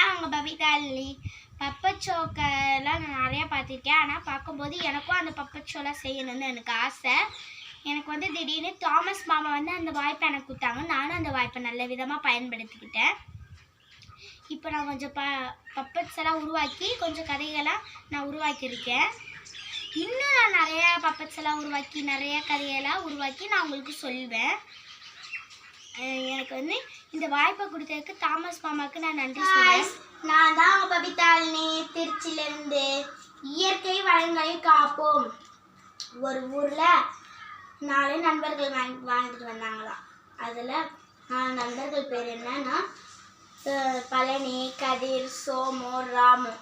தான் உங்கள் பபிதா பப்பட் பப்பச்சோக்கெல்லாம் நான் நிறையா பார்த்துருக்கேன். ஆனால் பார்க்கும்போது எனக்கும் அந்த பப்பச்சோலாம் செய்யணும்னு எனக்கு ஆசை. எனக்கு வந்து திடீர்னு தாமஸ் மாமா வந்து அந்த வாய்ப்பை எனக்கு கொடுத்தாங்க. நானும் அந்த வாய்ப்பை நல்ல விதமாக பயன்படுத்திக்கிட்டேன். இப்போ நான் கொஞ்சம் ப பப்பட்ஸ் எல்லாம் உருவாக்கி கொஞ்சம் கதைகளாக நான் உருவாக்கியிருக்கேன். இன்னும் நான் நிறையா பப்பட்ஸ் எல்லாம் உருவாக்கி நிறையா கதையெல்லாம் உருவாக்கி நான் உங்களுக்கு சொல்வேன். எனக்கு வந்து இந்த வாய்ப்பை கொடுத்ததுக்கு தாமஸ் மாமாவுக்கு நான் நன்றி சொல்றேன். நான் தான் பபிதாலினி திருச்சியிலேருந்து இயற்கை வளங்களை காப்போம். ஒரு ஊரில் நாலு நண்பர்கள் வாங்கி வாழ்ந்துட்டு வந்தாங்களாம் அதில் நாலு நண்பர்கள் பேர் என்னன்னா பழனி கதிர் சோமு ராமு.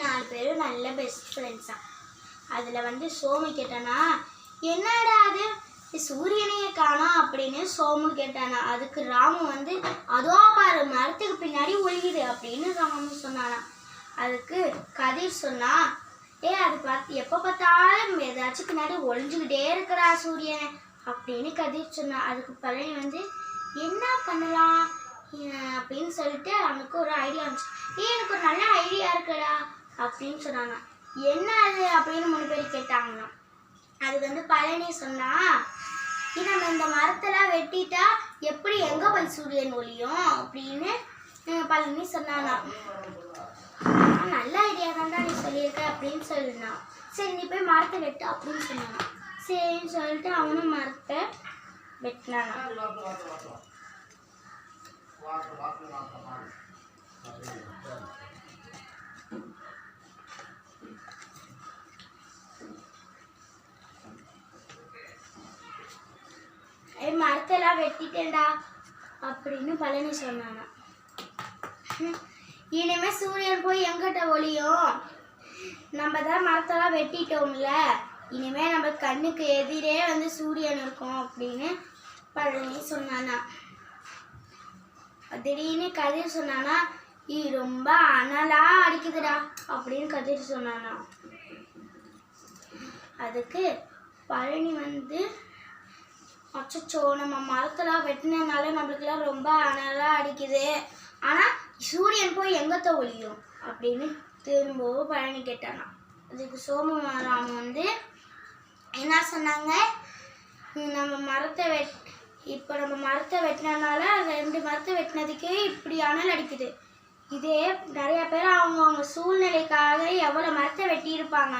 நாலு பேரும் நல்ல பெஸ்ட் ஃப்ரெண்ட்ஸ் தான் அதில் வந்து சோமு கேட்டானா என்னடா அது? சூரியனையே காணா அப்படின்னு சோமு கேட்டானா. அதுக்கு ராமு வந்து அதோ பாரு மரத்துக்கு பின்னாடி ஒளியுது அப்படின்னு ராமு சொன்னானா. அதுக்கு கதிர் சொன்னா ஏ அது பார்த்து எப்போ பார்த்தாலும் ஏதாச்சும் பின்னாடி ஒளிஞ்சுக்கிட்டே இருக்கிறா சூரியன் அப்படின்னு கதிர் சொன்னா. அதுக்கு பழனி வந்து என்ன பண்ணலாம்? அப்படின்னு சொல்லிட்டு அவனுக்கு ஒரு ஐடியா இருந்துச்சு ஏ எனக்கு ஒரு நல்ல ஐடியா இருக்குடா அப்படின்னு சொன்னானா. என்ன அது? அப்படின்னு மூணு பேர் கேட்டாங்களாம். அது வந்து பழனி சொன்னா நம்ம இந்த மரத்தெல்லாம் வெட்டிட்டா எப்படி எங்க போய் சூரியன் ஒளியும் அப்படின்னு பழனி சொன்னானா. நல்ல ஐடியா தான் நீ சொல்லியிருக்க அப்படின்னு சொல்லினான் சரி நீ போய் மரத்தை வெட்டு அப்படின்னு சொன்னான். சரின்னு சொல்லிட்டு அவனும் மரத்தை வெட்டினானா. வெட்டிட்டேன்டா அப்படின்னு பழனி சொன்னானா. இனிமே சூரியன் போய் எங்கிட்ட ஒளியும்? நம்ம தான் மரத்தெல்லாம் வெட்டிட்டோம்ல. இனிமே நம்ம கண்ணுக்கு எதிரே வந்து சூரியன் இருக்கும் அப்படின்னு பழனி சொன்னானா. திடீர்னு கதிர் சொன்னானா இ ரொம்ப அனலா அடிக்குதுடா அப்படின்னு கதிர் சொன்னானா. அதுக்கு பழனி வந்து அச்சச்சோ நம்ம மரத்தெல்லாம் வெட்டினதுனால நம்மளுக்குலாம் ரொம்ப அனலாக அடிக்குது. ஆனால் சூரியன் போய் எங்கத்த ஒழியும் அப்படின்னு திரும்பவும் பழனி கேட்டானா. அதுக்கு சோமராமன் வந்து என்ன சொன்னாங்க? நம்ம மரத்தை வெட் இப்போ நம்ம மரத்தை வெட்டினதுனால ரெண்டு மரத்தை வெட்டினதுக்கே இப்படி அனல் அடிக்குது. இதே நிறைய பேர் அவங்கவுங்க சூழ்நிலைக்காக எவ்வளோ மரத்தை வெட்டியிருப்பாங்க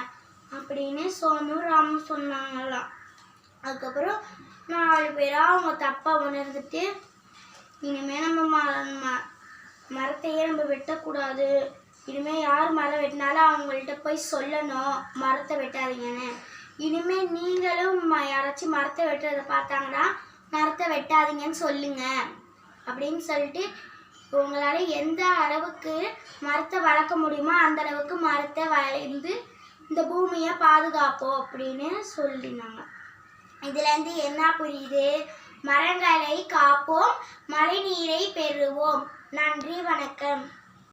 அப்படின்னு சோமு ராமு சொன்னாங்களாம். அதுக்கப்புறம் நாலு பேராக அவங்க தப்பாக உணர்ந்துட்டு இனிமேல் நம்ம ம மரத்தையே நம்ம வெட்டக்கூடாது. இனிமேல் யார் மரம் வெட்டினாலும் அவங்கள்ட்ட போய் சொல்லணும். மரத்தை வெட்டாதீங்கன்னு. இனிமேல் நீங்களும் ம- யாராச்சும் மரத்தை வெட்டுறதை பார்த்தாங்கன்னா மரத்தை வெட்டாதீங்கன்னு சொல்லுங்க. அப்படின்னு சொல்லிட்டு உங்களால் எந்த அளவுக்கு மரத்தை வளர்க்க முடியுமோ அந்த அளவுக்கு மரத்தை வளைந்து இந்த பூமியை பாதுகாப்போம் அப்படின்னு சொல்லினாங்க. இதுலேருந்து என்ன புரியுது? மரங்களை காப்போம் மழை நீரை பெறுவோம். நன்றி வணக்கம்.